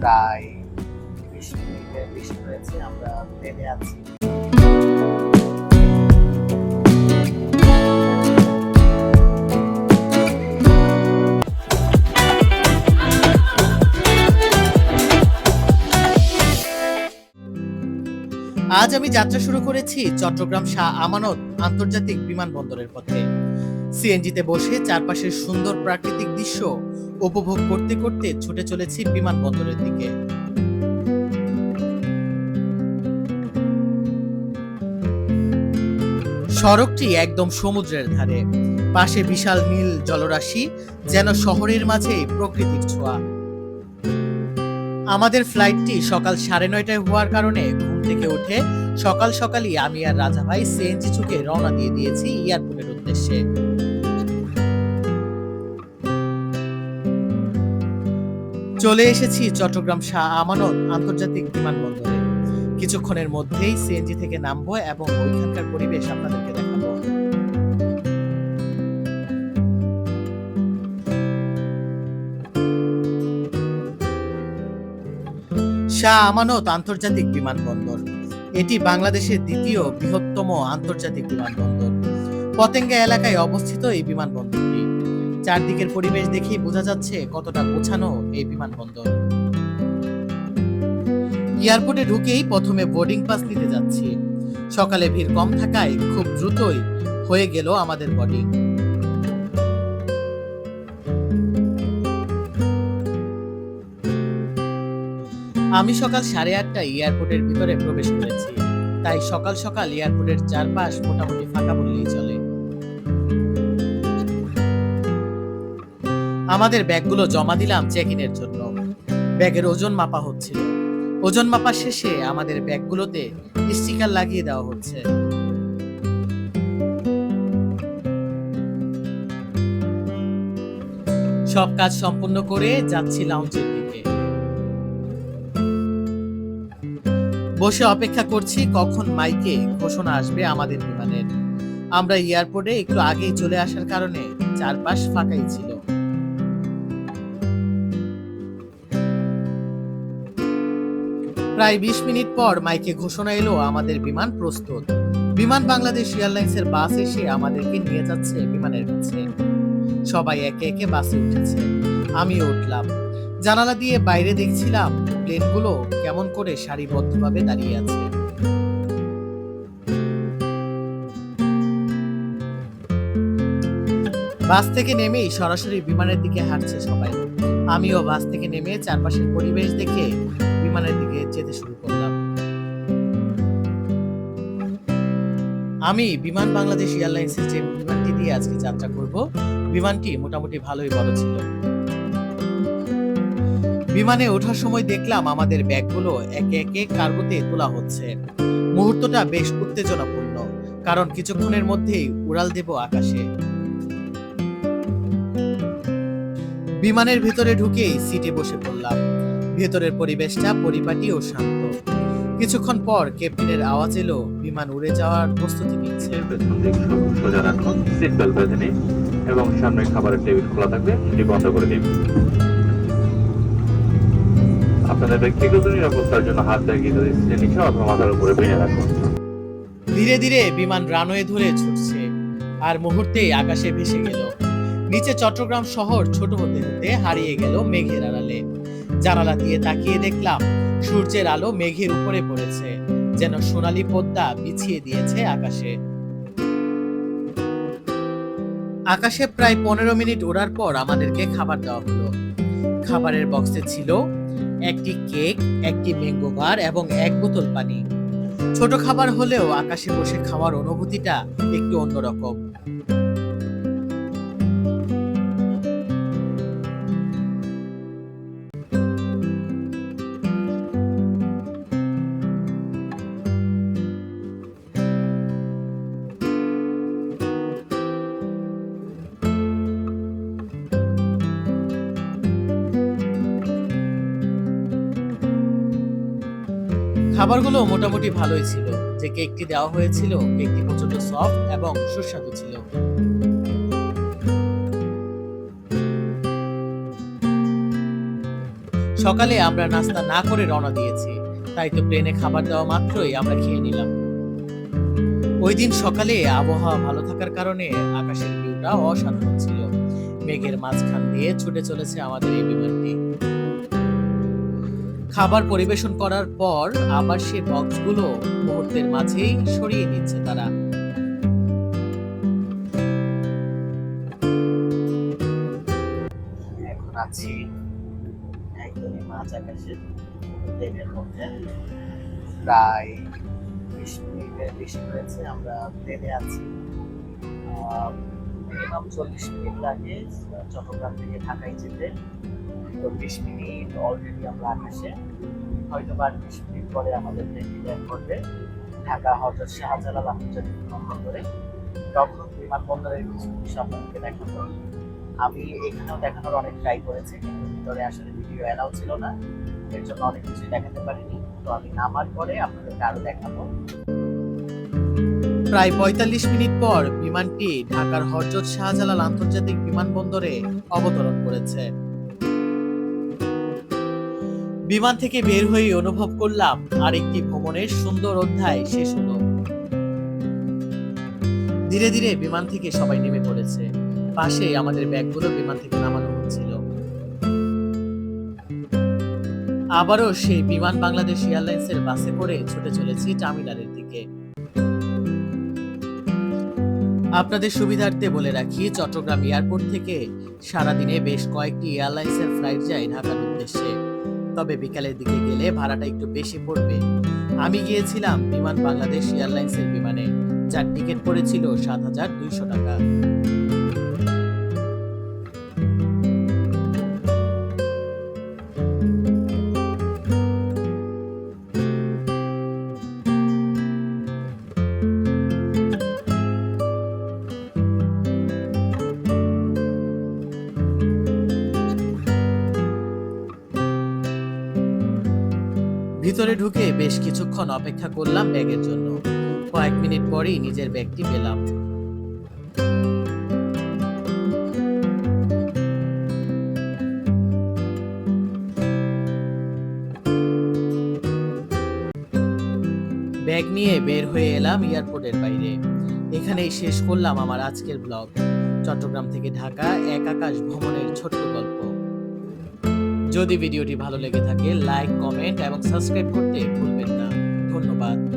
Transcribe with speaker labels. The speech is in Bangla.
Speaker 1: প্রায় মিনিটের বেশি হয়েছে, আমরা প্লেনে আছি। আজ আমি যাত্রা শুরু করেছি চট্টগ্রাম শাহ আমানত আন্তর্জাতিক বিমানবন্দরের পথে। সিএনজিতে বসে চারপাশের সুন্দর প্রাকৃতিক দৃশ্য উপভোগ করতে করতে ছুটে চলেছি বিমানবন্দরের দিকে। সড়কটি একদম সমুদ্রের ধারে। পাশে বিশাল নীল জলরাশি যেন শহরের মাঝে প্রকৃতির ছোঁয়া। আমাদের ফ্লাইটটি সকাল সাড়ে নয়টায় হওয়ার কারণে ঘুম থেকে উঠে সকাল সকালই আমি আর রাজা ভাই সিএনজি চুকে রওনা দিয়ে দিয়েছি এয়ারপোর্টের উদ্দেশ্যে। চলে এসেছি চট্টগ্রাম শাহ আমানত আন্তর্জাতিক বিমানবন্দরে। কিছুক্ষণের মধ্যেই সিএনজি থেকে নামবো এবং ওইখানকার পরিবেশ আপনাদেরকে দেখাবো। শাহ আমানত আন্তর্জাতিক বিমানবন্দর। এটি বাংলাদেশের দ্বিতীয় বৃহত্তম আন্তর্জাতিক বিমানবন্দর। পতেঙ্গা এলাকায় অবস্থিত এই বিমানবন্দরটি। চারদিকের পরিবেশ দেখেই বোঝা যাচ্ছে কতটা গোছানো এই বিমানবন্দর। এয়ারপোর্টে ঢুকেই প্রথমে বোর্ডিং পাস নিতে যাচ্ছি। সকালে ভিড় কম থাকায় খুব দ্রুতই হয়ে গেল আমাদের বোর্ডিং। আমি সকাল সাড়ে আটটায় এয়ারপোর্টের ভিতরে প্রবেশ করেছি। তাই সকাল সকাল এয়ারপোর্টের চারপাশ মোটামুটি ফাঁকা বললেই চলে। আমাদের ব্যাগগুলো জমা দিলাম চেক ইনের জন্য। ব্যাগের ওজন মাপা হচ্ছিল। ওজন মাপা শেষে আমাদের ব্যাগগুলোতে স্টিকার লাগিয়ে দেওয়া হচ্ছে। সব কাজ সম্পূর্ণ করে যাচ্ছি লাউঞ্জের দিকে। বসে অপেক্ষা করছি কখন মাইকে ঘোষণা আসবে আমাদের বিমানের। আমরা এয়ারপোর্টে একটু আগেই চলে আসার কারণে চারপাশ ফাঁকাই ছিল। প্রায় বিশ মিনিট পর মাইকে ঘোষণা এলো আমাদের বিমান প্রস্তুত। বিমান বাংলাদেশ এয়ারলাইন্সের বাস এসে আমাদেরকে নিয়ে যাচ্ছে বিমানের কাছে। সবাই একে একে বাসে উঠেছে। আমিও উঠলাম। জানালা দিয়ে বাইরে দেখছিলাম প্লেনগুলো কেমন করে সারিবদ্ধভাবে দাঁড়িয়ে আছে। বাস থেকে নেমেই সরাসরি বিমানের দিকে হাঁটছে সবাই। আমিও বাস থেকে নেমে চারপাশের পরিবেশ দেখে বিমানের দিকে যেতে শুরু করলাম। আমি বিমান বাংলাদেশ এয়ারলাইন্সের যে বিমানটি দিয়ে আজকে যাত্রা করব, বিমানটি মোটামুটি ভালোই বড় ছিল। বিমানে ওঠার সময় দেখলাম আমাদের ব্যাগগুলো একে একে কার্গোতে তোলা হচ্ছে। মুহূর্তটা বেশ উত্তেজনাপূর্ণ, কারণ কিছুক্ষণের মধ্যেই উড়াল দেব আকাশে। বিমানের ভেতরে ঢুকেই সিটে বসে পড়লাম। ভেতরের পরিবেশটা পরিপাটি ও শান্ত। কিছুক্ষণ পর ক্যাপ্টেনের আওয়াজ এলো বিমান উড়ে যাওয়ার প্রস্তুতি নিচ্ছে।
Speaker 2: সোজা রাখুন সিট বেল্ট বেঁধে নিন এবং সামনে খাবারের টেবিল খোলা থাকবে সেটি বন্ধ করে দিন। আপনাদের ব্যক্তিগত নিরাপত্তার জন্য হাত সিটের নিচে অথবা মাথার উপরে বেঁধে রাখুন।
Speaker 1: ধীরে ধীরে বিমান রানওয়ে ধরে ছুটছে। আর মুহূর্তেই আকাশে ভেসে গেল। নিচে চট্টগ্রাম শহর ছোট হতে হতে হারিয়ে গেল মেঘের আড়ালে। জানালা দিয়ে তাকিয়ে দেখলাম, সূর্যের আলো মেঘের উপরে পড়েছে, যেন সোনালী পদ্মা বিছিয়ে দিয়েছে আকাশে। আকাশে প্রায় পনেরো মিনিট ওড়ার পর আমাদেরকে খাবার দেওয়া হলো। খাবারের বক্সে ছিল একটি কেক, একটি ম্যাঙ্গো বার এবং এক বোতল পানি। ছোট খাবার হলেও আকাশে বসে খাওয়ার অনুভূতিটা একটু অন্যরকম। খাবারগুলো মোটামুটি ভালোই ছিল। যে কেকটি দেওয়া হয়েছিল, কেকটি প্রচণ্ড সফট এবং সুস্বাদু ছিল। সকালে আমরা নাস্তা না করে রওনা দিয়েছি। তাই তো প্লেনে খাবার দেওয়া মাত্রই আমরা খেয়ে নিলাম। ওই দিন সকালে আবহাওয়া ভালো থাকার কারণে আকাশের ভিউটা অসাধারণ ছিল। মেঘের মাঝখান দিয়ে ছুটে চলেছে আমাদের এই বিমানটি। খাবার পরিবেশন করার পর আবার সে বক্সগুলো মুহূর্তের মাঝেই সরিয়ে নিচ্ছে তারা।
Speaker 3: এখন আছি একদমই মাঝ আকাশের প্লেনের মধ্যে। প্রায় বিশ মিনিটের বেশি হয়েছে, আমরা প্লেনে আছি। মিনিমাম চল্লিশ মিনিট লাগে, চট্টগ্রাম থেকে ঢাকায় যেতে। তো বিশ মিনিট অলরেডি আমরা আকাশে। হয়তো বা বিশ মিনিট পরে আমাদের ল্যান্ড করবে। ঢাকা হজরত শাহজালাল আন্তর্জাতিক বিমানবন্দরে তখন বিমানবন্দরের কিছু দৃশ্য আপনাদেরকে দেখাবো। আমি এখানেও দেখানোর অনেক ট্রাই করেছি, কিন্তু ভিতরে আসলে ভিডিও অ্যালাউ ছিল না। এর জন্য অনেক কিছু দেখাতে পারিনি। তো আমি নামার পরে আপনাদেরকে আরও দেখাবো।
Speaker 1: প্রায় পঁয়তাল্লিশ মিনিট পর বিমানটি ঢাকার হরজত শাহজালাল আন্তর্জাতিক বিমানবন্দরে অবতরণ করেছে। বিমান থেকে বের হয়ে অনুভব করলাম আরেকটি ভ্রমণের সুন্দর অধ্যায় শেষ হলো। ধীরে ধীরে বিমান থেকে সবাই নেমে পড়েছে। পাশে আমাদের ব্যাগগুলো বিমান থেকে নামানো হচ্ছিল। আবারও সেই বিমান বাংলাদেশ এয়ারলাইন্সের বাসে করে ছুটে চলেছি টার্মিনালের দিকে। আপনাদের সুবিধার্থে বলে রাখি, চট্টগ্রাম এয়ারপোর্ট থেকে সারাদিনে বেশ কয়েকটি এয়ারলাইন্সের ফ্লাইট যায় ঢাকার উদ্দেশ্যে। তবে বিকালের দিকে গেলে ভাড়াটা একটু বেশি পড়বে। আমি গিয়েছিলাম বিমান বাংলাদেশ এয়ারলাইন্সের বিমানে। যার টিকিট পড়েছিল সাত হাজার দুইশো টাকা। ভিতরে ঢুকে বেশ কিছুক্ষণ অপেক্ষা করলাম ব্যাগের জন্য। কয়েক মিনিট পরেই নিজের ব্যাগটি পেলাম। ব্যাগ নিয়ে বের হয়ে এলাম এয়ারপোর্টের বাইরে। এখানেই শেষ করলাম আমার আজকের ব্লগ। চট্টগ্রাম থেকে ঢাকা, এক আকাশ ভ্রমণের ছোট্ট গল্প। যদি ভিডিওটি ভালো লেগে থাকে লাইক কমেন্ট এবং সাবস্ক্রাইব করতে ভুলবেন না। ধন্যবাদ।